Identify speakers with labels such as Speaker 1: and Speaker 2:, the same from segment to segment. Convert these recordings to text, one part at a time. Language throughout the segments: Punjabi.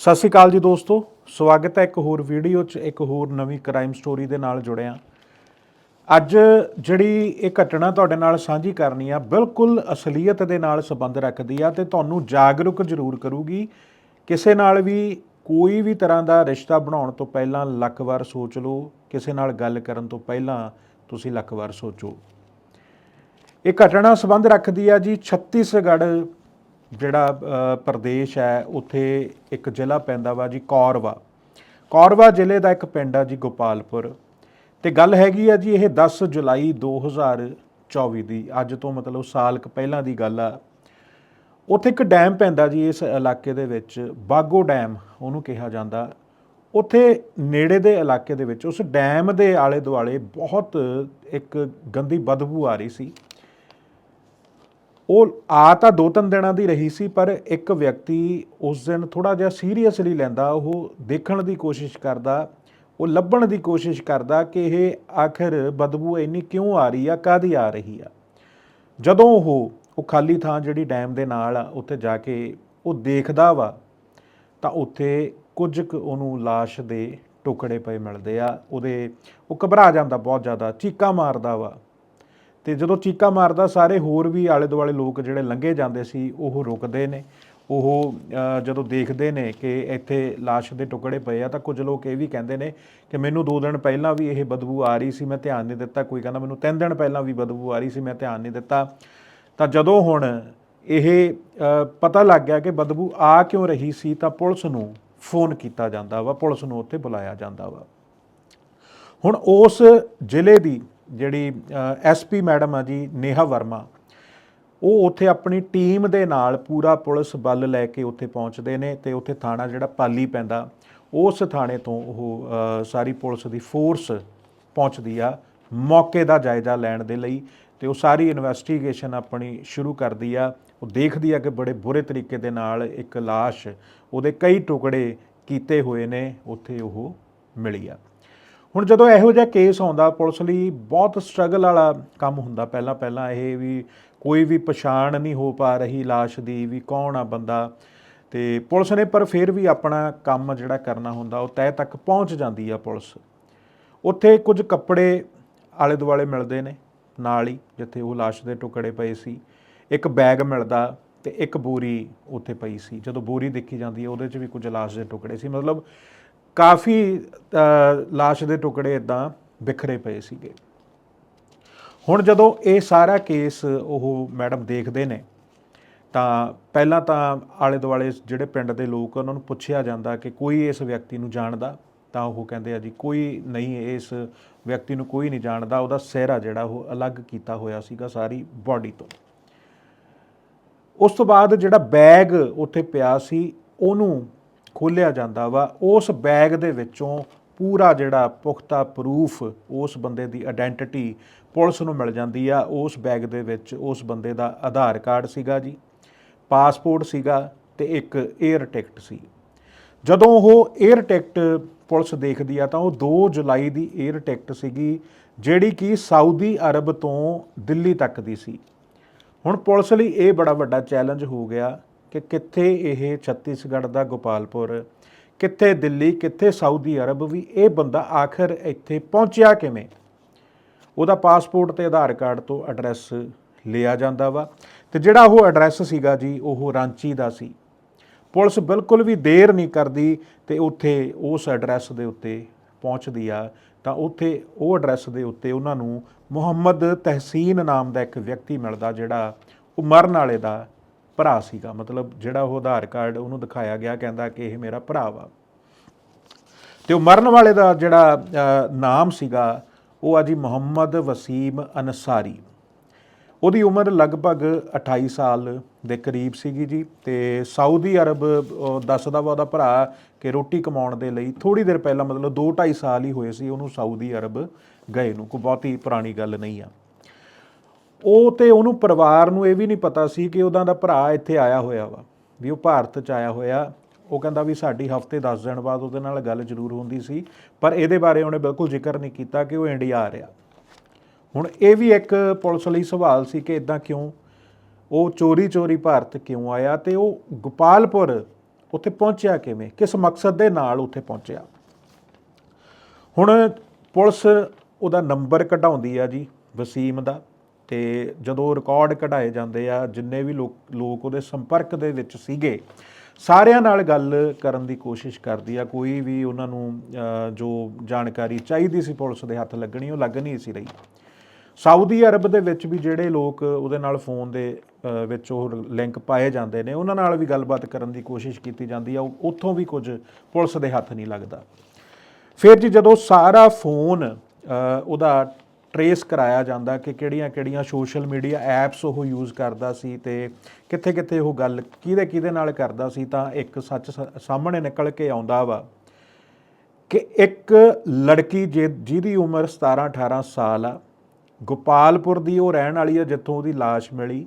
Speaker 1: ਸਤਿ ਸ਼੍ਰੀ ਅਕਾਲ ਜੀ ਦੋਸਤੋ। ਸਵਾਗਤ ਹੈ ਇੱਕ ਹੋਰ ਵੀਡੀਓ 'ਚ, ਇੱਕ ਹੋਰ ਨਵੀਂ ਕ੍ਰਾਈਮ ਸਟੋਰੀ ਦੇ ਨਾਲ ਜੁੜਿਆ ਅੱਜ ਜਿਹੜੀ ਇਹ ਘਟਨਾ ਤੁਹਾਡੇ ਨਾਲ ਸਾਂਝੀ ਕਰਨੀ ਆ, ਬਿਲਕੁਲ ਅਸਲੀਅਤ ਦੇ ਨਾਲ ਸੰਬੰਧ ਰੱਖਦੀ ਆ ਤੇ ਤੁਹਾਨੂੰ ਜਾਗਰੂਕ ਜ਼ਰੂਰ ਕਰੂਗੀ। ਕਿਸੇ ਨਾਲ ਵੀ ਕੋਈ ਵੀ ਤਰ੍ਹਾਂ ਦਾ ਰਿਸ਼ਤਾ ਬਣਾਉਣ ਤੋਂ ਪਹਿਲਾਂ ਲੱਖ ਵਾਰ ਸੋਚ ਲਓ, ਕਿਸੇ ਨਾਲ ਗੱਲ ਕਰਨ ਤੋਂ ਪਹਿਲਾਂ ਤੁਸੀਂ ਲੱਖ ਵਾਰ ਸੋਚੋ। ਇਹ ਘਟਨਾ ਸੰਬੰਧ ਰੱਖਦੀ ਆ ਜੀ ਛੱਤੀਸਗੜ੍ਹ ਜਿਹੜਾ ਪ੍ਰਦੇਸ਼ ਹੈ, ਉੱਥੇ ਇੱਕ ਜ਼ਿਲ੍ਹਾ ਪੈਂਦਾ ਵਾ ਜੀ ਕੌਰਵਾ। ਕੌਰਵਾ ਜ਼ਿਲ੍ਹੇ ਦਾ ਇੱਕ ਪਿੰਡ ਆ ਜੀ ਗੋਪਾਲਪੁਰ। ਤੇ ਗੱਲ ਹੈਗੀ ਆ ਜੀ ਇਹ 10 ਜੁਲਾਈ 2024 ਦੀ, ਅੱਜ ਤੋਂ ਮਤਲਬ ਸਾਲ ਕੁ ਪਹਿਲਾਂ ਦੀ ਗੱਲ ਆ। ਉੱਥੇ ਇੱਕ ਡੈਮ ਪੈਂਦਾ ਜੀ ਇਸ ਇਲਾਕੇ ਦੇ ਵਿੱਚ, ਬਾਗੋ ਡੈਮ ਉਹਨੂੰ ਕਿਹਾ ਜਾਂਦਾ। ਉੱਥੇ ਨੇੜੇ ਦੇ ਇਲਾਕੇ ਦੇ ਵਿੱਚ, ਉਸ ਡੈਮ ਦੇ ਆਲੇ ਦੁਆਲੇ ਬਹੁਤ ਇੱਕ ਗੰਦੀ ਬਦਬੂ ਆ ਰਹੀ ਸੀ। ਉਹ ਆ ਤਾਂ ਦੋ ਤਿੰਨ ਦਿਨਾਂ ਦੀ ਰਹੀ ਸੀ, ਪਰ ਇੱਕ ਵਿਅਕਤੀ ਉਸ ਦਿਨ ਥੋੜਾ ਜਿਹਾ ਸੀਰੀਅਸਲੀ ਲੈਂਦਾ, ਉਹ ਦੇਖਣ ਦੀ ਕੋਸ਼ਿਸ਼ ਕਰਦਾ, ਉਹ ਲੱਭਣ ਦੀ ਕੋਸ਼ਿਸ਼ ਕਰਦਾ ਕਿ ਇਹ ਆਖਰ ਬਦਬੂ ਇੰਨੀ ਕਿਉਂ ਆ ਰਹੀ ਆ ਕਾਦੀ ਆ ਰਹੀ ਆ। ਜਦੋਂ ਉਹ ਉਹ ਖਾਲੀ ਥਾਂ ਜਿਹੜੀ ਡੈਮ ਦੇ ਨਾਲ ਆ, ਉੱਥੇ ਜਾ ਕੇ ਉਹ ਦੇਖਦਾ ਵਾ, ਤਾਂ ਉੱਥੇ ਕੁਝ ਕੁ ਉਹਨੂੰ ਲਾਸ਼ ਦੇ ਟੁਕੜੇ ਪਏ ਮਿਲਦੇ ਆ, ਉਹਦੇ, ਉਹ ਘਬਰਾ ਜਾਂਦਾ ਬਹੁਤ ਜ਼ਿਆਦਾ, ਚੀਕਾਂ ਮਾਰਦਾ ਵਾ। ਤੇ ਜਦੋਂ ਚੀਕਾ ਮਾਰਦਾ, ਸਾਰੇ ਹੋਰ ਵੀ ਆਲੇ ਦੁਆਲੇ ਲੋਕ ਜਿਹੜੇ ਲੰਘੇ ਜਾਂਦੇ ਸੀ, ਉਹ ਰੁਕਦੇ ਨੇ। ਉਹ ਜਦੋਂ ਦੇਖਦੇ ਨੇ ਕਿ ਇੱਥੇ ਲਾਸ਼ ਦੇ ਟੁਕੜੇ ਪਏ ਆ, ਤਾਂ ਕੁਝ ਲੋਕ ਇਹ ਵੀ ਕਹਿੰਦੇ ਨੇ ਕਿ ਮੈਨੂੰ 2 ਦਿਨ ਪਹਿਲਾਂ ਵੀ ਇਹ ਬਦਬੂ ਆ ਰਹੀ ਸੀ, ਮੈਂ ਧਿਆਨ ਨਹੀਂ ਦਿੱਤਾ। ਕੋਈ ਕਹਿੰਦਾ, ਮੈਨੂੰ 3 ਦਿਨ ਪਹਿਲਾਂ ਵੀ ਬਦਬੂ ਆ ਰਹੀ ਸੀ, ਮੈਂ ਧਿਆਨ ਨਹੀਂ ਦਿੱਤਾ। ਤਾਂ ਜਦੋਂ ਹੁਣ ਇਹ ਪਤਾ ਲੱਗ ਗਿਆ ਕਿ ਬਦਬੂ ਆ ਕਿਉਂ ਰਹੀ ਸੀ, ਤਾਂ ਪੁਲਿਸ ਨੂੰ ਫੋਨ ਕੀਤਾ ਜਾਂਦਾ ਵਾ। ਪੁਲਿਸ ਨੂੰ ਉੱਥੇ ਬੁਲਾਇਆ ਜਾਂਦਾ ਵਾ। ਹੁਣ ਉਸ ਜ਼ਿਲ੍ਹੇ ਦੀ ਜਿਹੜੀ ਐਸਪੀ ਮੈਡਮ ਆ ਜੀ, ਨੇਹਾ ਵਰਮਾ, ਉਹ ਉੱਥੇ ਆਪਣੀ ਟੀਮ ਦੇ ਨਾਲ ਪੂਰਾ ਪੁਲਿਸ ਬਲ ਲੈ ਕੇ ਉੱਥੇ ਪਹੁੰਚਦੇ ਨੇ ਤੇ ਉੱਥੇ ਥਾਣਾ ਜਿਹੜਾ ਪਾਲੀ ਪੈਂਦਾ, ਉਸ ਥਾਣੇ ਤੋਂ ਉਹ ਸਾਰੀ ਪੁਲਿਸ ਦੀ ਫੋਰਸ ਪਹੁੰਚਦੀ ਆ ਮੌਕੇ ਦਾ ਜਾਇਜ਼ਾ ਲੈਣ ਦੇ ਲਈ ਤੇ ਉਹ ਸਾਰੀ ਇਨਵੈਸਟੀਗੇਸ਼ਨ ਆਪਣੀ ਸ਼ੁਰੂ ਕਰਦੀ ਆ। ਉਹ ਦੇਖਦੀ ਆ ਕਿ ਬੜੇ ਬੁਰੇ ਤਰੀਕੇ ਦੇ ਨਾਲ ਇੱਕ ਲਾਸ਼ ਉਹਦੇ ਕਈ ਟੁਕੜੇ ਕੀਤੇ ਹੋਏ ਨੇ, ਉੱਥੇ ਉਹ ਮਿਲੀ ਆ। ਹੁਣ ਜਦੋਂ ਇਹੋ ਜਿਹਾ ਕੇਸ ਆਉਂਦਾ, ਪੁਲਿਸ ਲਈ ਬਹੁਤ ਸਟਰਗਲ ਵਾਲਾ ਕੰਮ ਹੁੰਦਾ ਪਹਿਲਾਂ ਪਹਿਲਾਂ ਇਹ ਵੀ ਕੋਈ ਵੀ ਪਛਾਣ ਨਹੀਂ ਹੋ ਪਾ ਰਹੀ ਲਾਸ਼ ਦੀ ਵੀ ਕੌਣ ਆ ਬੰਦਾ। ਤੇ ਪੁਲਿਸ ਨੇ ਪਰ ਫਿਰ ਵੀ ਆਪਣਾ ਕੰਮ ਜਿਹੜਾ ਕਰਨਾ ਹੁੰਦਾ, ਉਹ ਤੈਅ ਤੱਕ ਪਹੁੰਚ ਜਾਂਦੀ ਆ ਪੁਲਿਸ। ਉੱਥੇ ਕੁਝ ਕੱਪੜੇ ਆਲੇ ਦੁਆਲੇ ਮਿਲਦੇ ਨੇ, ਨਾਲ ਹੀ ਜਿੱਥੇ ਉਹ ਲਾਸ਼ ਦੇ ਟੁਕੜੇ ਪਏ ਸੀ। ਇੱਕ ਬੈਗ ਮਿਲਦਾ ਤੇ ਇੱਕ ਬੋਰੀ ਉੱਥੇ ਪਈ ਸੀ। ਜਦੋਂ ਬੋਰੀ ਦੇਖੀ ਜਾਂਦੀ ਹੈ, ਉਹਦੇ 'ਚ ਵੀ ਕੁਝ ਲਾਸ਼ ਦੇ ਟੁਕੜੇ ਸੀ। ਮਤਲਬ ਕਾਫੀ ਅ, ਲਾਸ਼ ਦੇ ਟੁਕੜੇ ਇਦਾਂ ਬਿਖਰੇ ਪਏ ਸੀਗੇ। ਹੁਣ ਜਦੋਂ ਇਹ ਸਾਰਾ ਕੇਸ ਉਹ ਮੈਡਮ ਦੇਖਦੇ ਨੇ ਤਾਂ ਪਹਿਲਾਂ ਤਾਂ ਆਲੇ ਦੁਆਲੇ ਜਿਹੜੇ ਪਿੰਡ ਦੇ ਲੋਕ ਉਹਨਾਂ ਨੂੰ ਪੁੱਛਿਆ ਜਾਂਦਾ ਕਿ ਕੋਈ ਇਸ ਵਿਅਕਤੀ ਨੂੰ ਜਾਣਦਾ? ਤਾਂ ਉਹ ਕਹਿੰਦੇ ਆ ਜੀ ਕੋਈ ਨਹੀਂ ਇਸ ਵਿਅਕਤੀ ਨੂੰ ਕੋਈ ਨਹੀਂ ਜਾਣਦਾ। ਉਹਦਾ ਸਿਹਰਾ ਜਿਹੜਾ ਉਹ ਅਲੱਗ ਕੀਤਾ ਹੋਇਆ ਸੀਗਾ ਸਾਰੀ ਬਾਡੀ ਤੋਂ। ਉਸ ਤੋਂ ਬਾਅਦ ਜਿਹੜਾ ਬੈਗ ਉੱਥੇ ਪਿਆ ਸੀ ਉਹਨੂੰ ਖੋਲਿਆ ਜਾਂਦਾ ਵਾ, ਉਸ ਬੈਗ ਦੇ ਵਿੱਚੋਂ ਪੂਰਾ ਜਿਹੜਾ ਪੁਖਤਾ ਪ੍ਰੂਫ ਉਸ ਬੰਦੇ ਦੀ ਆਇਡੈਂਟੀਟੀ ਪੁਲਿਸ ਨੂੰ ਮਿਲ ਜਾਂਦੀ ਆ, ਉਸ ਬੈਗ ਦੇ ਵਿੱਚ ਉਸ ਬੰਦੇ ਦਾ ਆਧਾਰ ਕਾਰਡ ਸੀਗਾ ਜੀ ਪਾਸਪੋਰਟ ਸੀਗਾ ਤੇ ਇੱਕ 에ਅਰ ਟਿਕਟ ਸੀ। ਜਦੋਂ ਉਹ 에ਅਰ ਟਿਕਟ ਪੁਲਿਸ ਦੇਖਦੀ ਆ ਤਾਂ ਉਹ 2 ਜੁਲਾਈ ਦੀ 에ਅਰ ਟਿਕਟ ਸੀਗੀ, ਜਿਹੜੀ ਕਿ ਸਾਊਦੀ ਅਰਬ ਤੋਂ ਦਿੱਲੀ ਤੱਕ ਦੀ ਸੀ। ਹੁਣ ਪੁਲਿਸ ਲਈ ਇਹ ਬੜਾ ਵੱਡਾ ਚੈਲੰਜ ਹੋ ਗਿਆ ਕਿ ਕਿੱਥੇ ਇਹ ਛੱਤੀਸਗੜ੍ਹ ਦਾ ਗੋਪਾਲਪੁਰ, ਕਿੱਥੇ ਦਿੱਲੀ, ਕਿੱਥੇ ਸਾਊਦੀ ਅਰਬ ਵੀ ਇਹ ਬੰਦਾ ਆਖਰ ਇੱਥੇ ਪਹੁੰਚਿਆ ਕਿਵੇਂ? ਉਹਦਾ ਪਾਸਪੋਰਟ ਤੇ ਆਧਾਰ ਕਾਰਡ ਤੋਂ ਐਡਰੈਸ ਲਿਆ ਜਾਂਦਾ ਵਾ ਤੇ ਜਿਹੜਾ ਉਹ ਐਡਰੈਸ ਸੀਗਾ ਜੀ, ਉਹ ਰਾਂਚੀ ਦਾ ਸੀ। ਪੁਲਿਸ ਬਿਲਕੁਲ ਵੀ ਦੇਰ ਨਹੀਂ ਕਰਦੀ ਤੇ ਉੱਥੇ ਉਸ ਐਡਰੈਸ ਦੇ ਉੱਤੇ ਪਹੁੰਚਦੀ ਆ, ਤਾਂ ਉੱਥੇ ਉਹ ਐਡਰੈਸ ਦੇ ਉੱਤੇ ਉਹਨਾਂ ਨੂੰ ਮੁਹੰਮਦ ਤਹਿਸੀਨ ਨਾਮ ਦਾ ਇੱਕ ਵਿਅਕਤੀ ਮਿਲਦਾ ਜਿਹੜਾ ਉਹ ਮਰਨ ਵਾਲੇ ਦਾ ਭਰਾ ਸੀਗਾ। ਮਤਲਬ ਜਿਹੜਾ ਉਹ ਆਧਾਰ ਕਾਰਡ ਉਹਨੂੰ ਦਿਖਾਇਆ ਗਿਆ, ਕਹਿੰਦਾ ਕਿ ਇਹ ਮੇਰਾ ਭਰਾ ਵਾ। ਤੇ ਉਹ ਮਰਨ ਵਾਲੇ ਦਾ ਜਿਹੜਾ ਨਾਮ ਸੀਗਾ, ਉਹ ਆ ਜੀ ਮੁਹੰਮਦ ਵਸੀਮ ਅਨਸਾਰੀ। ਉਹਦੀ ਉਮਰ ਲਗਭਗ 28 ਸਾਲ ਦੇ ਕਰੀਬ ਸੀਗੀ ਜੀ ਤੇ ਸਾਊਦੀ ਅਰਬ ਦੱਸਦਾ ਵਾ ਉਹਦਾ ਭਰਾ ਕਿ ਰੋਟੀ ਕਮਾਉਣ ਦੇ ਲਈ ਥੋੜੀ ਦੇਰ ਪਹਿਲਾਂ, ਮਤਲਬ 2-2.5 ਸਾਲ ਹੀ ਹੋਏ ਸੀ ਉਹਨੂੰ ਸਾਊਦੀ ਅਰਬ ਗਏ ਨੂੰ। ਕੋਈ ਬਹੁਤੀ ਪੁਰਾਣੀ ਗੱਲ ਨਹੀਂ ਆ। ਉਹ ਤੇ ਉਹਨੂੰ ਪਰਿਵਾਰ ਨੂੰ ਇਹ ਵੀ ਨਹੀਂ ਪਤਾ ਸੀ ਕਿ ਉਹਦਾ ਦਾ ਭਰਾ ਇੱਥੇ ਆਇਆ ਹੋਇਆ ਵਾ, ਵੀ ਉਹ ਭਾਰਤ ਚ ਆਇਆ ਹੋਇਆ। ਉਹ ਕਹਿੰਦਾ ਵੀ ਸਾਡੀ ਹਫ਼ਤੇ 10 ਦਿਨ ਬਾਅਦ ਉਹਦੇ ਨਾਲ ਗੱਲ ਜ਼ਰੂਰ ਹੁੰਦੀ ਸੀ, ਪਰ ਇਹਦੇ ਬਾਰੇ ਉਹਨੇ ਬਿਲਕੁਲ ਜ਼ਿਕਰ ਨਹੀਂ ਕੀਤਾ ਕਿ ਉਹ ਇੰਡੀਆ ਆ ਰਿਹਾ। ਹੁਣ ਇਹ ਵੀ ਇੱਕ ਪੁਲਿਸ ਲਈ ਸਵਾਲ ਸੀ ਕਿ ਇਦਾਂ ਕਿਉਂ? ਉਹ ਚੋਰੀ ਚੋਰੀ ਭਾਰਤ ਕਿਉਂ ਆਇਆ ਤੇ ਉਹ ਗੋਪਾਲਪੁਰ ਉੱਥੇ ਪਹੁੰਚਿਆ ਕਿਵੇਂ? ਕਿਸ ਮਕਸਦ ਦੇ ਨਾਲ ਉੱਥੇ ਪਹੁੰਚਿਆ? ਹੁਣ ਪੁਲਿਸ ਉਹਦਾ ਨੰਬਰ ਕਢਾਉਂਦੀ ਆ ਜੀ ਵਸੀਮ ਦਾ। ਤੇ ਜਦੋਂ ਰਿਕਾਰਡ ਕਢਾਏ ਜਾਂਦੇ ਆ, ਜਿੰਨੇ ਵੀ ਲੋਕ ਲੋਕ ਉਹਦੇ ਸੰਪਰਕ ਦੇ ਵਿੱਚ ਸੀਗੇ, ਸਾਰਿਆਂ ਨਾਲ ਗੱਲ ਕਰਨ ਦੀ ਕੋਸ਼ਿਸ਼ ਕਰਦੀ ਆ। ਕੋਈ ਵੀ ਉਹਨਾਂ ਨੂੰ ਜੋ ਜਾਣਕਾਰੀ ਚਾਹੀਦੀ ਸੀ ਪੁਲਿਸ ਦੇ ਹੱਥ ਲੱਗਣੀ, ਉਹ ਲੱਗ ਨਹੀਂ ਸੀ ਰਹੀ। ਸਾਊਦੀ ਅਰਬ ਦੇ ਵਿੱਚ ਵੀ ਜਿਹੜੇ ਲੋਕ ਉਹਦੇ ਨਾਲ ਫੋਨ ਦੇ ਵਿੱਚ ਉਹ ਲਿੰਕ ਪਾਏ ਜਾਂਦੇ ਨੇ, ਉਹਨਾਂ ਨਾਲ ਵੀ ਗੱਲਬਾਤ ਕਰਨ ਦੀ ਕੋਸ਼ਿਸ਼ ਕੀਤੀ ਜਾਂਦੀ ਆ। ਉਹ- ਉੱਥੋਂ ਵੀ ਕੁਝ ਪੁਲਿਸ ਦੇ ਹੱਥ ਨਹੀਂ ਲੱਗਦਾ। ਫਿਰ ਜੀ ਜਦੋਂ ਸਾਰਾ ਫੋਨ ਉਹਦਾ ਟਰੇਸ ਕਰਾਇਆ ਜਾਂਦਾ ਕਿ ਕਿਹੜੀਆਂ-ਕਿਹੜੀਆਂ ਸੋਸ਼ਲ ਮੀਡੀਆ ਐਪਸ ਉਹ ਯੂਜ਼ ਕਰਦਾ ਸੀ ਤੇ ਕਿੱਥੇ-ਕਿੱਥੇ ਉਹ ਗੱਲ ਕਿਹਦੇ-ਕਿਹਦੇ ਨਾਲ ਕਰਦਾ ਸੀ ਤਾਂ ਇੱਕ ਸੱਚ ਸ- ਸਾਹਮਣੇ ਨਿਕਲ ਕੇ ਆਉਂਦਾ ਵਾ ਕਿ ਇੱਕ ਲੜਕੀ ਜੇ- ਜਿਹਦੀ ਉਮਰ 17-18 ਸਾਲ ਆ, ਗੋਪਾਲਪੁਰ ਦੀ ਉਹ ਰਹਿਣ ਵਾਲੀ ਆ, ਜਿੱਥੋਂ ਉਹਦੀ ਲਾਸ਼ ਮਿਲੀ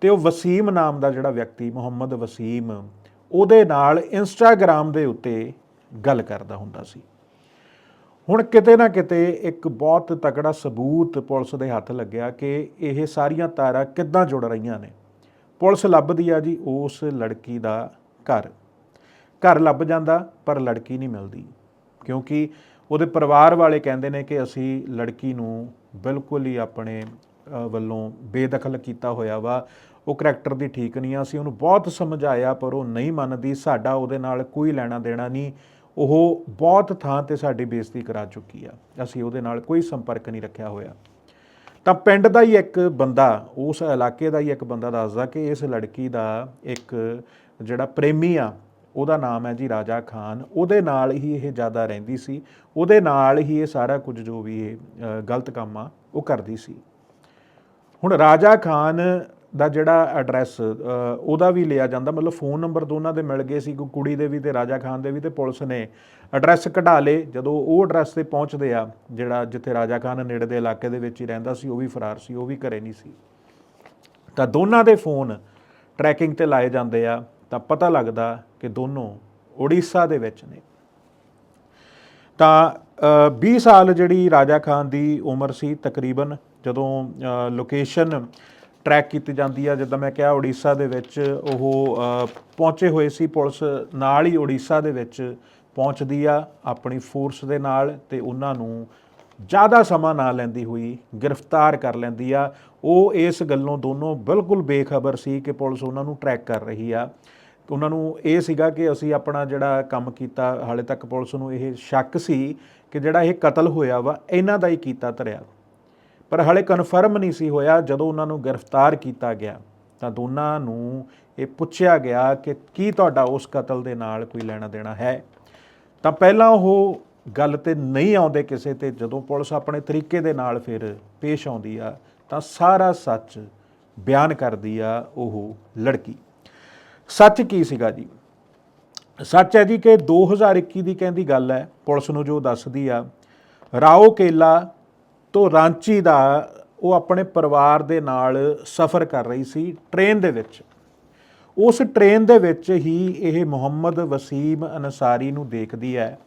Speaker 1: ਤੇ ਉਹ ਵਸੀਮ ਨਾਮ ਦਾ ਜਿਹੜਾ ਵਿਅਕਤੀ ਮੁਹੰਮਦ ਵਸੀਮ ਉਹਦੇ ਨਾਲ ਇੰਸਟਾਗ੍ਰam ਦੇ ਉੱਤੇ ਗੱਲ ਕਰਦਾ ਹੁੰਦਾ ਸੀ। ਹੁਣ ਕਿਤੇ ਨਾ ਕਿਤੇ ਇੱਕ ਬਹੁਤ ਤਕੜਾ ਸਬੂਤ ਪੁਲਿਸ ਦੇ ਹੱਥ ਲੱਗਿਆ ਕਿ ਇਹ ਸਾਰੀਆਂ ਤਾਰਾਂ ਕਿੱਦਾਂ ਜੁੜ ਰਹੀਆਂ ਨੇ। ਪੁਲਿਸ ਲੱਭਦੀ ਆ ਜੀ ਉਸ ਲੜਕੀ ਦਾ ਘਰ। ਘਰ ਲੱਭ ਜਾਂਦਾ, ਪਰ ਲੜਕੀ ਨਹੀਂ ਮਿਲਦੀ। ਕਿਉਂਕਿ ਉਹਦੇ ਪਰਿਵਾਰ ਵਾਲੇ ਕਹਿੰਦੇ ਨੇ ਕਿ ਅਸੀਂ ਲੜਕੀ ਨੂੰ ਬਿਲਕੁਲ ਹੀ ਆਪਣੇ ਵੱਲੋਂ ਬੇਦਖਲ ਕੀਤਾ ਹੋਇਆ ਵਾ। ਉਹ ਕਰੈਕਟਰ ਦੀ ਠੀਕ ਨਹੀਂ ਆ। ਅਸੀਂ ਉਹਨੂੰ ਬਹੁਤ ਸਮਝਾਇਆ, ਪਰ ਉਹ ਨਹੀਂ ਮੰਨਦੀ। ਸਾਡਾ ਉਹਦੇ ਨਾਲ ਕੋਈ ਲੈਣਾ ਦੇਣਾ ਨਹੀਂ। ਉਹ ਬਹੁਤ ਥਾਂ ਤੇ ਸਾਡੀ ਬੇਇੱਜ਼ਤੀ ਕਰਾ ਚੁੱਕੀ ਆ। ਅਸੀਂ ਉਹਦੇ ਨਾਲ ਕੋਈ ਸੰਪਰਕ ਨਹੀਂ ਰੱਖਿਆ ਹੋਇਆ। ਤਾਂ ਪਿੰਡ ਦਾ ਹੀ ਇੱਕ ਬੰਦਾ, ਉਸ ਇਲਾਕੇ ਦਾ ਹੀ ਇੱਕ ਬੰਦਾ ਦੱਸਦਾ ਕਿ ਇਸ ਲੜਕੀ ਦਾ ਇੱਕ ਜਿਹੜਾ ਪ੍ਰੇਮੀ ਆ, ਉਹਦਾ ਨਾਮ ਹੈ ਜੀ ਰਾਜਾ ਖਾਨ। ਉਹਦੇ ਨਾਲ ਹੀ ਇਹ ਜ਼ਿਆਦਾ ਰਹਿੰਦੀ ਸੀ। ਉਹਦੇ ਨਾਲ ਹੀ ਇਹ ਸਾਰਾ ਕੁਝ ਜੋ ਵੀ ਇਹ ਗਲਤ ਕੰਮ ਆ, ਉਹ ਕਰਦੀ ਸੀ। ਹੁਣ ਰਾਜਾ ਖਾਨ ਦਾ ਜਿਹੜਾ ਐਡਰੈਸ ਉਹਦਾ ਵੀ ਲਿਆ ਜਾਂਦਾ। ਮਤਲਬ ਫੋਨ ਨੰਬਰ ਦੋਨਾਂ ਦੇ ਮਿਲ ਗਏ ਸੀ ਕੋਈ ਕੁੜੀ ਦੇ ਵੀ ਤੇ ਰਾਜਾ ਖਾਨ ਦੇ ਵੀ ਤੇ ਪੁਲਿਸ ਨੇ ਐਡਰੈਸ ਕਢਾ ਲਏ। ਜਦੋਂ ਉਹ ਐਡਰੈਸ ਤੇ ਪਹੁੰਚਦੇ ਆ ਜਿਹੜਾ ਜਿੱਥੇ ਰਾਜਾ ਖਾਨ ਨੇੜੇ ਦੇ ਇਲਾਕੇ ਦੇ ਵਿੱਚ ਹੀ ਰਹਿੰਦਾ ਸੀ ਉਹ ਵੀ ਫਰਾਰ ਸੀ ਉਹ ਵੀ ਘਰੇ ਨਹੀਂ ਸੀ। ਤਾਂ ਦੋਨਾਂ ਦੇ ਫੋਨ ਟਰੈਕਿੰਗ ਤੇ ਲਾਏ ਜਾਂਦੇ ਆ ਤਾਂ ਪਤਾ ਲੱਗਦਾ ਕਿ ਦੋਨੋਂ ਉੜੀਸਾ ਦੇ ਵਿੱਚ ਨੇ। ਤਾਂ ਅ, 20 ਸਾਲ ਜਿਹੜੀ ਰਾਜਾ ਖਾਨ ਦੀ ਉਮਰ ਸੀ ਤਕਰੀਬਨ ਜਦੋਂ ਲੋਕੇਸ਼ਨ ਟਰੈਕ ਕੀਤੀ ਜਾਂਦੀ ਆ, ਜਿੱਦਾਂ ਮੈਂ ਕਿਹਾ ਉੜੀਸਾ ਦੇ ਵਿੱਚ ਉਹ ਪਹੁੰਚੇ ਹੋਏ ਸੀ ਪੁਲਿਸ ਨਾਲ ਹੀ ਉੜੀਸਾ ਦੇ ਵਿੱਚ ਪਹੁੰਚਦੀ ਆ ਆਪਣੀ ਫੋਰਸ ਦੇ ਨਾਲ ਤੇ ਉਹਨਾਂ ਨੂੰ ਜ਼ਿਆਦਾ ਸਮਾਂ ਨਾ ਲੈਂਦੀ ਹੋਈ ਗ੍ਰਿਫਤਾਰ ਕਰ ਲੈਂਦੀ ਆ। ਉਹ ਇਸ ਗੱਲੋਂ ਦੋਨੋਂ ਬਿਲਕੁਲ ਬੇਖਬਰ ਸੀ ਕਿ ਪੁਲਿਸ ਉਹਨਾਂ ਨੂੰ ਟਰੈਕ ਕਰ ਰਹੀ ਆ। ਉਹਨਾਂ ਨੂੰ ਇਹ ਸੀਗਾ ਕਿ ਅਸੀਂ ਆਪਣਾ ਜਿਹੜਾ ਕੰਮ ਕੀਤਾ, ਹਾਲੇ ਤੱਕ ਪੁਲਿਸ ਨੂੰ ਇਹ ਸ਼ੱਕ ਸੀ ਕਿ ਜਿਹੜਾ ਇਹ ਕਤਲ ਹੋਇਆ ਵਾ, ਇਹਨਾਂ ਦਾ ਹੀ ਕੀਤਾ ਧਰਿਆ। ਪਰ ਹਾਲੇ ਕਨਫਰਮ ਨਹੀਂ ਸੀ ਹੋਇਆ ਜਦੋਂ ਉਹਨਾਂ ਨੂੰ ਗ੍ਰਿਫਤਾਰ ਕੀਤਾ ਗਿਆ। ਤਾਂ ਦੋਨਾਂ ਨੂੰ ਇਹ ਪੁੱਛਿਆ ਗਿਆ ਕਿ ਕੀ ਤੁਹਾਡਾ ਉਸ ਕਤਲ ਦੇ ਨਾਲ ਕੋਈ ਲੈਣਾ ਦੇਣਾ ਹੈ? ਤਾਂ ਪਹਿਲਾਂ ਉਹ ਗੱਲ ਤੇ ਨਹੀਂ ਆਉਂਦੇ ਕਿਸੇ ਤੇ, ਜਦੋਂ ਪੁਲਿਸ ਆਪਣੇ ਤਰੀਕੇ ਦੇ ਨਾਲ ਫਿਰ ਪੇਸ਼ ਆਉਂਦੀ ਆ, ਤਾਂ ਸਾਰਾ ਸੱਚ ਬਿਆਨ ਕਰਦੀ ਆ ਉਹ ਲੜਕੀ। ਸੱਚ ਕੀ ਸੀਗਾ ਜੀ? ਸੱਚ ਹੈ ਜੀ ਕਿ 2021 ਦੀ ਕਹਿੰਦੀ ਗੱਲ ਹੈ, ਪੁਲਿਸ ਨੂੰ ਜੋ ਦੱਸਦੀ ਆ, ਰਾਓ ਕੇਲਾ ਤੋਂ ਰਾਂਚੀ ਦਾ ਉਹ ਆਪਣੇ ਪਰਿਵਾਰ ਦੇ ਨਾਲ ਸਫ਼ਰ ਕਰ ਰਹੀ ਸੀ, ਟ੍ਰੇਨ ਦੇ ਵਿੱਚ। ਉਸ ਟ੍ਰੇਨ ਦੇ ਵਿੱਚ ਹੀ ਇਹ ਮੁਹੰਮਦ ਵਸੀਮ ਅਨਸਾਰੀ ਨੂੰ ਦੇਖਦੀ ਹੈ,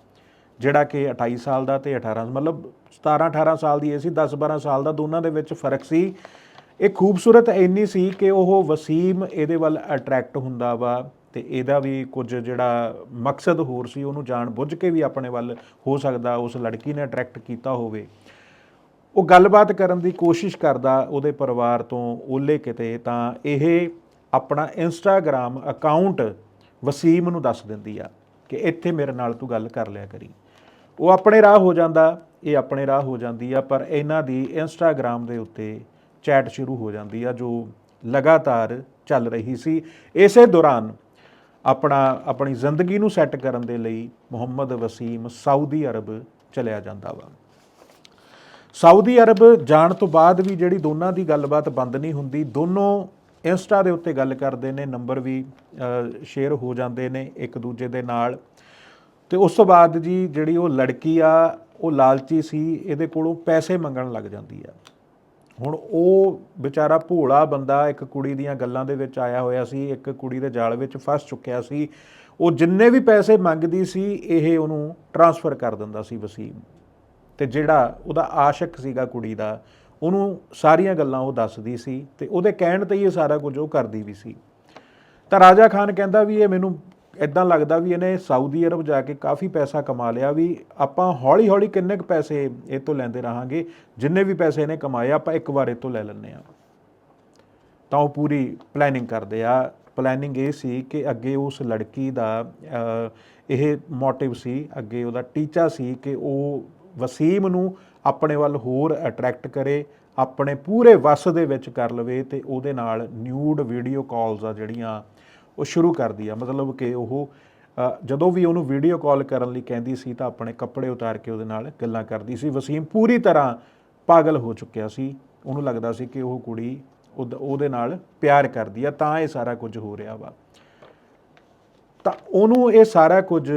Speaker 1: ਜਿਹੜਾ ਕਿ 28 ਸਾਲ ਦਾ ਤੇ 18 ਮਤਲਬ 17 18 ਸਾਲ ਦੀ ਇਹ ਸੀ 10 12 ਸਾਲ ਦਾ ਦੋਨਾਂ ਦੇ ਵਿੱਚ ਫ਼ਰਕ ਸੀ। ਇਹ ਖੂਬਸੂਰਤ ਇੰਨੀ ਸੀ ਕਿ ਉਹ ਵਸੀਮ ਇਹਦੇ ਵੱਲ ਅਟਰੈਕਟ ਹੁੰਦਾ ਵਾ ਤੇ ਇਹਦਾ ਵੀ ਕੁਝ ਜਿਹੜਾ ਮਕਸਦ ਹੋਰ ਸੀ, ਉਹਨੂੰ ਜਾਣ ਬੁੱਝ ਕੇ ਵੀ ਆਪਣੇ ਵੱਲ ਹੋ ਸਕਦਾ, ਉਸ ਲੜਕੀ ਨੇ ਅਟਰੈਕਟ ਕੀਤਾ ਹੋਵੇ। ਉਹ ਗੱਲਬਾਤ ਕਰਨ ਦੀ ਕੋਸ਼ਿਸ਼ ਕਰਦਾ ਉਹਦੇ ਪਰਿਵਾਰ ਤੋਂ ਓਲੇ ਕਿਤੇ, ਤਾਂ ਇਹ ਆਪਣਾ ਇੰਸਟਾਗ੍ਰam ਅਕਾਊਂਟ ਵਸੀਮ ਨੂੰ ਦੱਸ ਦਿੰਦੀ ਆ ਕਿ ਇੱਥੇ ਮੇਰੇ ਨਾਲ ਤੂੰ ਗੱਲ ਕਰ ਲਿਆ ਕਰੀ। ਉਹ ਆਪਣੇ ਰਾਹ ਹੋ ਜਾਂਦਾ, ਇਹ ਆਪਣੇ ਰਾਹ ਹੋ ਜਾਂਦੀ ਆ, ਪਰ ਇਹਨਾਂ ਦੀ ਇੰਸਟਾਗ੍ਰam ਦੇ ਉੱਤੇ ਚੈਟ ਸ਼ੁਰੂ ਹੋ ਜਾਂਦੀ ਆ, ਜੋ ਲਗਾਤਾਰ ਚੱਲ ਰਹੀ ਸੀ। ਇਸੇ ਦੌਰਾਨ ਆਪਣਾ, ਆਪਣੀ ਜ਼ਿੰਦਗੀ ਨੂੰ ਸੈੱਟ ਕਰਨ ਦੇ ਲਈ ਮੁਹੰਮਦ ਵਸੀਮ ਸਾਊਦੀ ਅਰਬ ਚਲਿਆ ਜਾਂਦਾ ਵਾ। ਸਾਊਦੀ ਅਰਬ ਜਾਣ ਤੋਂ ਬਾਅਦ ਵੀ ਜਿਹੜੀ ਦੋਨਾਂ ਦੀ ਗੱਲਬਾਤ ਬੰਦ ਨਹੀਂ ਹੁੰਦੀ, ਦੋਨੋਂ ਇੰਸਟਾ ਦੇ ਉੱਤੇ ਗੱਲ ਕਰਦੇ ਨੇ, ਨੰਬਰ ਵੀ ਸ਼ੇਅਰ ਹੋ ਜਾਂਦੇ ਨੇ ਇੱਕ ਦੂਜੇ ਦੇ ਨਾਲ। ਤੇ ਉਸ ਤੋਂ ਬਾਅਦ ਜੀ ਜਿਹੜੀ ਉਹ ਲੜਕੀ ਆ, ਉਹ ਲਾਲਚੀ ਸੀ, ਇਹਦੇ ਕੋਲੋਂ ਪੈਸੇ ਮੰਗਣ ਲੱਗ ਜਾਂਦੀ ਆ। ਹੁਣ ਉਹ ਵਿਚਾਰਾ ਭੋਲਾ ਬੰਦਾ, ਇੱਕ ਕੁੜੀ ਦੀਆਂ ਗੱਲਾਂ ਦੇ ਵਿੱਚ ਆਇਆ ਹੋਇਆ ਸੀ, ਇੱਕ ਕੁੜੀ ਦੇ ਜਾਲ ਵਿੱਚ ਫਸ ਚੁੱਕਿਆ ਸੀ। ਉਹ ਜਿੰਨੇ ਵੀ ਪੈਸੇ ਮੰਗਦੀ ਸੀ, ਇਹ ਉਹਨੂੰ ਟਰਾਂਸਫਰ ਕਰ ਦਿੰਦਾ ਸੀ ਵਸੀਮ। ਤੇ ਜਿਹੜਾ ਉਹਦਾ ਆਸ਼ਿਕ ਸੀਗਾ ਕੁੜੀ ਦਾ, ਉਹਨੂੰ ਸਾਰੀਆਂ ਗੱਲਾਂ ਉਹ ਦੱਸਦੀ ਸੀ ਤੇ ਉਹਦੇ ਕਹਿਣ ਤੇ ਹੀ ਇਹ ਸਾਰਾ ਕੁਝ ਉਹ ਕਰਦੀ ਵੀ ਸੀ। ਤਾਂ ਰਾਜਾ ਖਾਨ ਕਹਿੰਦਾ ਵੀ ਇਹ ਮੈਨੂੰ ਇਦਾਂ ਲੱਗਦਾ ਵੀ ਇਹਨੇ ਸਾਊਦੀ ਅਰਬ ਜਾ ਕੇ ਕਾਫੀ ਪੈਸਾ ਕਮਾ ਲਿਆ ਵੀ ਆਪਾਂ ਹੌਲੀ ਹੌਲੀ ਕਿੰਨੇ ਕੁ ਪੈਸੇ ਇਹ ਤੋਂ ਲੈਂਦੇ ਰਹਾਂਗੇ, ਜਿੰਨੇ ਵੀ ਪੈਸੇ ਇਹਨੇ ਕਮਾਏ ਆਪਾਂ ਇੱਕ ਵਾਰ ਇਹ ਤੋਂ ਲੈ ਲੈਂਦੇ ਆ ਤਾਂ ਉਹ ਪੂਰੀ ਪਲੈਨਿੰਗ ਕਰਦੇ ਆ। ਪਲੈਨਿੰਗ ਇਹ ਸੀ ਕਿ ਅੱਗੇ ਉਸ ਲੜਕੀ ਦਾ ਇਹ ਮੋਟਿਵ ਸੀ, ਅੱਗੇ ਉਹਦਾ ਟੀਚਾ ਸੀ ਕਿ ਉਹ ਵਸੀਮ ਨੂੰ ਆਪਣੇ ਵੱਲ ਹੋਰ ਅਟਰੈਕਟ ਕਰੇ, ਆਪਣੇ ਪੂਰੇ ਵਸ ਦੇ ਵਿੱਚ ਕਰ ਲਵੇ ਤੇ ਉਹਦੇ ਨਾਲ ਨਿਊਡ ਵੀਡੀਓ ਕਾਲਸ ਆ ਜਿਹੜੀਆਂ ਉਹ ਸ਼ੁਰੂ ਕਰਦੀ ਆ। ਮਤਲਬ ਕਿ ਉਹ ਜਦੋਂ ਵੀ ਉਹਨੂੰ ਵੀਡੀਓ ਕਾਲ ਕਰਨ ਲਈ ਕਹਿੰਦੀ ਸੀ ਤਾਂ ਆਪਣੇ ਕੱਪੜੇ ਉਤਾਰ ਕੇ ਉਹਦੇ ਨਾਲ ਗੱਲਾਂ ਕਰਦੀ ਸੀ। ਵਸੀਮ ਪੂਰੀ ਤਰ੍ਹਾਂ ਪਾਗਲ ਹੋ ਚੁੱਕਿਆ ਸੀ। ਉਹਨੂੰ ਲੱਗਦਾ ਸੀ ਕਿ ਉਹ ਕੁੜੀ ਉਹਦ- ਉਹਦੇ ਨਾਲ ਪਿਆਰ ਕਰਦੀ ਆ, ਤਾਂ ਇਹ ਸਾਰਾ ਕੁਝ ਹੋ ਰਿਹਾ ਵਾ। ਤਾਂ ਉਹਨੂੰ ਇਹ ਸਾਰਾ ਕੁਝ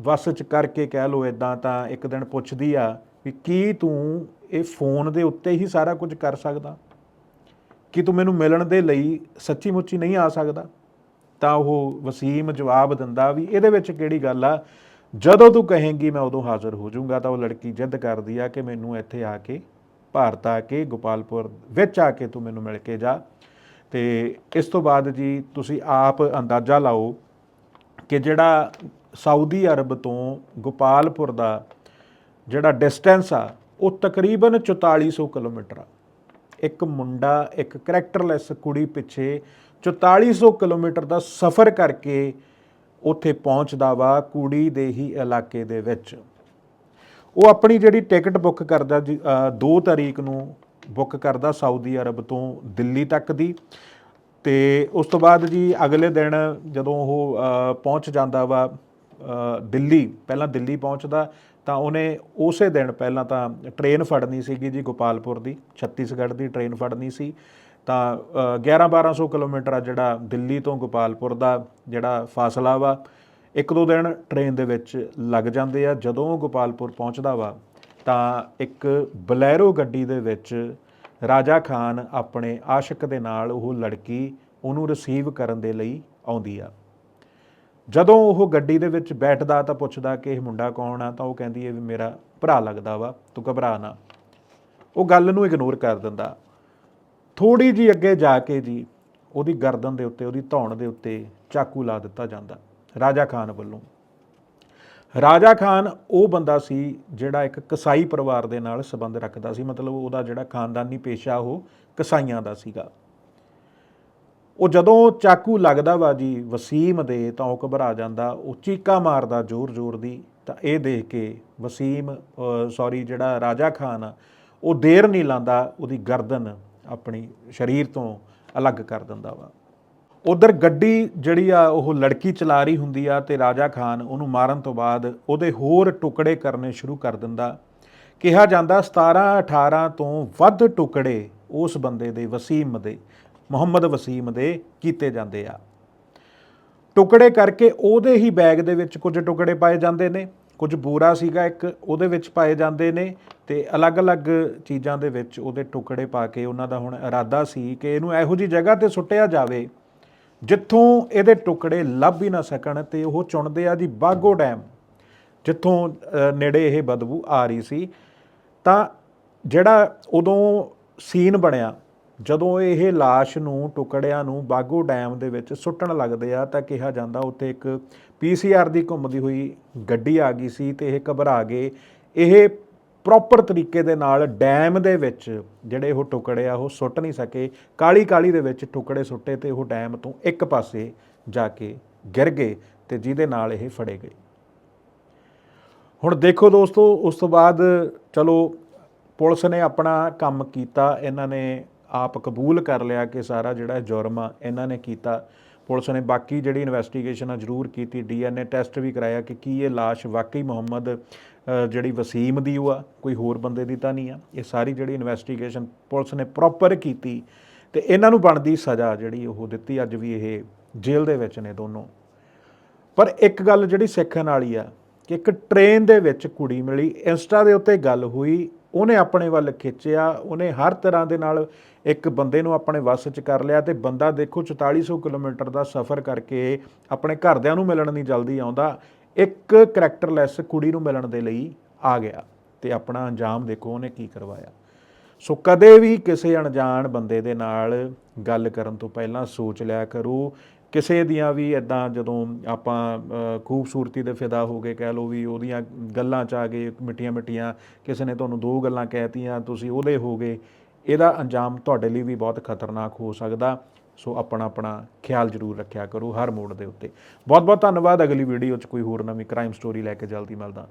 Speaker 1: ਵਸ ਚ ਕਰਕੇ ਕਹਿ ਲੋ ਇਦਾਂ ਤਾਂ ਇੱਕ ਦਿਨ ਪੁੱਛਦੀ ਆ ਵੀ ਕੀ ਤੂੰ ਇਹ ਫੋਨ ਦੇ ਉੱਤੇ ਹੀ ਸਾਰਾ ਕੁਝ ਕਰ ਸਕਦਾ? ਕਿ ਤੂੰ ਮੈਨੂੰ ਮਿਲਣ ਦੇ ਲਈ ਸੱਚੀ ਮੁੱਚੀ ਨਹੀਂ ਆ ਸਕਦਾ? ਤਾਂ ਉਹ ਵਸੀਮ ਜਵਾਬ ਦਿੰਦਾ ਵੀ ਇਹਦੇ ਵਿੱਚ ਕਿਹੜੀ ਗੱਲ ਆ? ਜਦੋਂ ਤੂੰ ਕਹੇਂਗੀ ਮੈਂ ਉਦੋਂ ਹਾਜ਼ਰ ਹੋ ਜਾਊਂਗਾ, ਤਾਂ ਉਹ ਲੜਕੀ ਜਿੱਦ ਕਰਦੀ ਆ ਕਿ ਮੈਨੂੰ ਇੱਥੇ ਆ ਕੇ, ਭਾਰਤ ਆ ਕੇ, ਗੋਪਾਲਪੁਰ ਵਿੱਚ ਆ ਕੇ ਤੂੰ ਮੈਨੂੰ ਮਿਲ ਕੇ ਜਾ। ਤੇ ਇਸ ਤੋਂ ਬਾਅਦ ਜੀ ਤੁਸੀਂ ਆਪ ਅੰਦਾਜ਼ਾ ਲਾਓ ਕਿ ਜਿਹੜਾ ਸਾਊਦੀ ਅਰਬ ਤੋਂ ਗੋਪਾਲਪੁਰ ਦਾ ਜਿਹੜਾ ਡਿਸਟੈਂਸ ਆ, ਉਹ ਤਕਰੀਬਨ 4400 ਕਿਲੋਮੀਟਰ ਆ। ਇੱਕ ਮੁੰਡਾ, ਇੱਕ ਕਰੈਕਟਰਲੈਸ ਕੁੜੀ ਪਿੱਛੇ 4400 ਕਿਲੋਮੀਟਰ ਦਾ ਸਫ਼ਰ ਕਰਕੇ ਉੱਥੇ ਪਹੁੰਚਦਾ ਵਾ ਕੁੜੀ ਦੇ ਹੀ ਇਲਾਕੇ ਦੇ ਵਿੱਚ। ਉਹ ਆਪਣੀ ਜਿਹੜੀ ਟਿਕਟ ਬੁੱਕ ਕਰਦਾ 2 ਤਾਰੀਖ ਨੂੰ ਬੁੱਕ ਕਰਦਾ ਸਾਊਦੀ ਅਰਬ ਤੋਂ ਦਿੱਲੀ ਤੱਕ ਦੀ। ਤੇ ਉਸ ਤੋਂ ਬਾਅਦ ਜੀ ਅਗਲੇ ਦਿਨ ਜਦੋਂ ਉਹ ਪਹੁੰਚ ਜਾਂਦਾ ਵਾ ਦਿੱਲੀ, ਪਹਿਲਾਂ ਦਿੱਲੀ ਪਹੁੰਚਦਾ, ਤਾਂ ਉਹਨੇ ਉਸੇ ਦਿਨ ਪਹਿਲਾਂ ਤਾਂ ਟ੍ਰੇਨ ਫੜਨੀ ਸੀਗੀ ਜੀ ਗੋਪਾਲਪੁਰ ਦੀ, ਛੱਤੀਸਗੜ੍ਹ ਦੀ ਟ੍ਰੇਨ ਫੜਨੀ ਸੀ। ਤਾਂ 11 1200 ਕਿਲੋਮੀਟਰ ਆ ਜਿਹੜਾ ਦਿੱਲੀ ਤੋਂ ਗੋਪਾਲਪੁਰ ਦਾ ਜਿਹੜਾ ਫਾਸਲਾ ਵਾ, ਇੱਕ ਦੋ ਦਿਨ ਟ੍ਰੇਨ ਦੇ ਵਿੱਚ ਲੱਗ ਜਾਂਦੇ ਆ। ਜਦੋਂ ਉਹ ਗੋਪਾਲਪੁਰ ਪਹੁੰਚਦਾ ਵਾ, ਤਾਂ ਇੱਕ ਬਲੈਰੋ ਗੱਡੀ ਦੇ ਵਿੱਚ ਰਾਜਾ ਖਾਨ ਆਪਣੇ ਆਸ਼ਿਕ ਦੇ ਨਾਲ ਉਹ ਲੜਕੀ ਉਹਨੂੰ ਰਿਸੀਵ ਕਰਨ ਦੇ ਲਈ ਆਉਂਦੀ ਆ। ਜਦੋਂ ਉਹ ਗੱਡੀ ਦੇ ਵਿੱਚ ਬੈਠਦਾ ਤਾਂ ਪੁੱਛਦਾ ਕਿ ਇਹ ਮੁੰਡਾ ਕੌਣ ਆ, ਤਾਂ ਉਹ ਕਹਿੰਦੀ ਹੈ ਵੀ ਮੇਰਾ ਭਰਾ ਲੱਗਦਾ ਵਾ, ਤੂੰ ਘਬਰਾ ਨਾ। ਉਹ ਗੱਲ ਨੂੰ ਇਗਨੋਰ ਕਰ ਦਿੰਦਾ। ਥੋੜੀ ਜੀ ਅੱਗੇ ਜਾ ਕੇ ਜੀ ਉਹਦੀ ਗਰਦਨ ਦੇ ਉੱਤੇ, ਉਹਦੀ ਧੌਣ ਦੇ ਉੱਤੇ ਚਾਕੂ ਲਾ ਦਿੱਤਾ ਜਾਂਦਾ, ਰਾਜਾ ਖਾਨ ਵੱਲੋਂ। ਰਾਜਾ ਖਾਨ ਉਹ ਬੰਦਾ ਸੀ ਜਿਹੜਾ ਇੱਕ ਕਸਾਈ ਪਰਿਵਾਰ ਦੇ ਨਾਲ ਸੰਬੰਧ ਰੱਖਦਾ ਸੀ, ਮਤਲਬ ਉਹਦਾ ਜਿਹੜਾ ਖਾਨਦਾਨੀ ਪੇਸ਼ਾ ਉਹ ਕਸਾਈਆਂ ਦਾ ਸੀਗਾ। ਉਹ ਜਦੋਂ ਚਾਕੂ ਲੱਗਦਾ ਵਾ ਜੀ ਵਸੀਮ ਦੇ ਤਾਂ ਉਹ ਘਬਰਾ ਜਾਂਦਾ ਉਹ ਚੀਕਾ ਮਾਰਦਾ ਜ਼ੋਰ-ਜ਼ੋਰ ਦੀ ਤਾਂ ਇਹ ਦੇਖ ਕੇ ਵਸੀਮ ਸੌਰੀ ਜਿਹੜਾ ਰਾਜਾ ਖਾਨ ਆ, ਉਹ ਦੇਰ ਨਹੀਂ ਲਾਂਦਾ ਉਹਦੀ ਗਰਦਨ ਆਪਣੀ ਸਰੀਰ ਤੋਂ ਅਲੱਗ ਕਰ ਦਿੰਦਾ ਵਾ। ਉਧਰ ਗੱਡੀ ਜਿਹੜੀ ਆ ਉਹ ਲੜਕੀ ਚਲਾ ਰਹੀ ਹੁੰਦੀ ਆ ਤੇ ਰਾਜਾ ਖਾਨ ਉਹਨੂੰ ਮਾਰਨ ਤੋਂ ਬਾਅਦ ਉਹਦੇ ਹੋਰ ਟੁਕੜੇ ਕਰਨੇ ਸ਼ੁਰੂ ਕਰ ਦਿੰਦਾ। ਕਿਹਾ ਜਾਂਦਾ 17 18 ਤੋਂ ਵੱਧ ਟੁਕੜੇ ਉਸ ਬੰਦੇ ਦੇ ਵਸੀਮ ਦੇ। ਮੁਹੰਮਦ ਵਸੀਮ ਦੇ ਕੀਤੇ ਜਾਂਦੇ ਆ। ਟੁਕੜੇ ਕਰਕੇ ਉਹਦੇ ਹੀ ਬੈਗ ਦੇ ਵਿੱਚ ਕੁਝ ਟੁਕੜੇ ਪਾਏ ਜਾਂਦੇ ਨੇ, ਕੁਝ ਬੂਰਾ ਸੀਗਾ ਇੱਕ, ਉਹਦੇ ਵਿੱਚ ਪਾਏ ਜਾਂਦੇ ਨੇ ਤੇ ਅਲੱਗ-ਅਲੱਗ ਚੀਜ਼ਾਂ ਦੇ ਵਿੱਚ ਉਹਦੇ ਟੁਕੜੇ ਪਾ ਕੇ ਉਹਨਾਂ ਦਾ ਹੁਣ ਇਰਾਦਾ ਸੀ ਕਿ ਇਹਨੂੰ ਇਹੋ ਜੀ ਜਗ੍ਹਾ ਤੇ ਸੁੱਟਿਆ ਜਾਵੇ ਜਿੱਥੋਂ ਇਹਦੇ ਟੁਕੜੇ ਲੱਭ ਹੀ ਨਾ ਸਕਣ ਤੇ ਉਹ ਚੁਣਦੇ ਆ ਜੀ ਬਾਗੋ ਡੈਮ, ਜਿੱਥੋਂ ਨੇੜੇ ਇਹ ਬਦਬੂ ਆ ਰਹੀ ਸੀ। ਤਾਂ ਜਿਹੜਾ ਉਦੋਂ ਸੀਨ ਬਣਿਆ ਜਦੋਂ ਇਹ লাশ ਨੂੰ ਟੁਕੜਿਆਂ ਨੂੰ ਬਾਗੂ ਡੈਮ ਦੇ ਵਿੱਚ ਸੁੱਟਣ ਲੱਗਦੇ ਆ ਤਾਂ ਕਿਹਾ ਜਾਂਦਾ ਉੱਥੇ ਇੱਕ ਪੀਸੀਆਰ ਦੀ ਘੁੰਮਦੀ ਹੋਈ ਗੱਡੀ ਆ ਗਈ ਸੀ ਤੇ ਇਹ ਘਬਰਾ ਗਏ ਇਹ ਪ੍ਰੋਪਰ ਤਰੀਕੇ ਦੇ ਨਾਲ ਡੈਮ ਦੇ ਵਿੱਚ ਜਿਹੜੇ ਉਹ ਟੁਕੜੇ ਆ ਉਹ ਸੁੱਟ ਨਹੀਂ ਸਕੇ। ਕਾਲੀ ਕਾਲੀ ਦੇ ਵਿੱਚ ਟੁਕੜੇ ਸੁੱਟੇ ਤੇ ਉਹ ਡੈਮ ਤੋਂ ਇੱਕ ਪਾਸੇ ਜਾ ਕੇ ਗਿਰ ਗਏ ਤੇ ਜਿਹਦੇ ਨਾਲ ਇਹ ਫੜੇ ਗਏ। ਹੁਣ ਦੇਖੋ ਦੋਸਤੋ, ਉਸ ਤੋਂ ਬਾਅਦ ਚਲੋ ਪੁਲਿਸ ਨੇ ਆਪਣਾ ਕੰਮ ਕੀਤਾ। ਇਹਨਾਂ ਨੇ ਆਪ ਕਬੂਲ ਕਰ ਲਿਆ ਕਿ ਸਾਰਾ ਜਿਹੜਾ ਜੁਰਮ ਆ, ਇਹਨਾਂ ਨੇ ਕੀਤਾ। ਪੁਲਿਸ ਨੇ ਬਾਕੀ ਜਿਹੜੀ ਇਨਵੈਸਟੀਗੇਸ਼ਨ ਆ, ਜ਼ਰੂਰ ਕੀਤੀ। ਡੀਐਨਏ ਟੈਸਟ ਵੀ ਕਰਾਇਆ ਕਿ ਕੀ ਇਹ লাশ ਵਾਕਈ ਮੁਹੰਮਦ ਜਿਹੜੀ ਵਸੀਮ ਦੀ ਉਹ ਆ, ਕੋਈ ਹੋਰ ਬੰਦੇ ਦੀ ਤਾਂ ਨਹੀਂ ਆ। ਇਹ ਸਾਰੀ ਜਿਹੜੀ ਇਨਵੈਸਟੀਗੇਸ਼ਨ ਪੁਲਿਸ ਨੇ ਪ੍ਰੋਪਰ ਕੀਤੀ ਤੇ ਇਹਨਾਂ ਨੂੰ ਬਣਦੀ ਸਜ਼ਾ ਜਿਹੜੀ ਉਹ ਦਿੱਤੀ। ਅੱਜ ਵੀ ਇਹ ਜੇਲ੍ਹ ਦੇ ਵਿੱਚ ਨੇ ਦੋਨੋਂ। ਪਰ ਇੱਕ ਗੱਲ ਜਿਹੜੀ ਸਿੱਖਣ ਵਾਲੀ ਆ, ਕਿ ਇੱਕ ਟ੍ਰੇਨ ਦੇ ਵਿੱਚ ਕੁੜੀ ਮਿਲੀ। ਇੰਸਟਾ ਦੇ ਉੱਤੇ ਗੱਲ ਹੋਈ ਉਹਨੇ ਆਪਣੇ ਵੱਲ ਖਿੱਚਿਆ, ਉਹਨੇ ਹਰ ਤਰ੍ਹਾਂ ਦੇ ਨਾਲ ਇੱਕ ਬੰਦੇ ਨੂੰ ਆਪਣੇ ਵੱਸ 'ਚ ਕਰ ਲਿਆ ਤੇ ਬੰਦਾ ਦੇਖੋ 4400 ਕਿਲੋਮੀਟਰ ਦਾ ਸਫ਼ਰ ਕਰਕੇ ਆਪਣੇ ਘਰਦਿਆਂ ਨੂੰ ਮਿਲਣ ਨਹੀਂ ਜਲਦੀ ਆਉਂਦਾ, ਇੱਕ ਕਰੈਕਟਰਲੈਸ ਕੁੜੀ ਨੂੰ ਮਿਲਣ ਦੇ ਲਈ ਆ ਗਿਆ ਤੇ ਆਪਣਾ ਅੰਜਾਮ ਦੇਖੋ ਉਹਨੇ ਕੀ ਕਰਵਾਇਆ। ਸੋ ਕਦੇ ਵੀ ਕਿਸੇ ਅਣਜਾਣ ਬੰਦੇ ਦੇ ਨਾਲ ਗੱਲ ਕਰਨ ਤੋਂ ਪਹਿਲਾਂ ਸੋਚ ਲਿਆ ਕਰੋ ਕਿਸੇ ਦੀਆਂ ਵੀ ਇਦਾਂ ਜਦੋਂ ਆਪਾਂ ਖੂਬਸੂਰਤੀ ਦੇ ਫਿਦਾ ਹੋ ਗਏ ਕਹਿ ਲਓ ਵੀ ਉਹਦੀਆਂ ਗੱਲਾਂ ਚ ਆ ਗਏ ਮਿੱਠੀਆਂ ਮਿੱਠੀਆਂ ਕਿਸੇ ਨੇ ਤੁਹਾਨੂੰ ਦੋ ਗੱਲਾਂ ਕਹਿਤੀਆਂ, ਤੁਸੀਂ ਉਹਦੇ ਹੋ ਗਏ, ਇਹਦਾ ਅੰਜਾਮ ਤੁਹਾਡੇ ਲਈ ਵੀ ਬਹੁਤ ਖਤਰਨਾਕ ਹੋ ਸਕਦਾ। ਸੋ ਆਪਣਾ ਆਪਣਾ ਖਿਆਲ ਜ਼ਰੂਰ ਰੱਖਿਆ ਕਰੋ ਹਰ ਮੋੜ ਦੇ ਉੱਤੇ। ਬਹੁਤ ਬਹੁਤ ਧੰਨਵਾਦ, ਅਗਲੀ ਵੀਡੀਓ 'ਚ ਕੋਈ ਹੋਰ ਨਵੀਂ ਕ੍ਰਾਈਮ ਸਟੋਰੀ ਲੈ ਕੇ ਜਲਦੀ ਮਿਲਦਾ।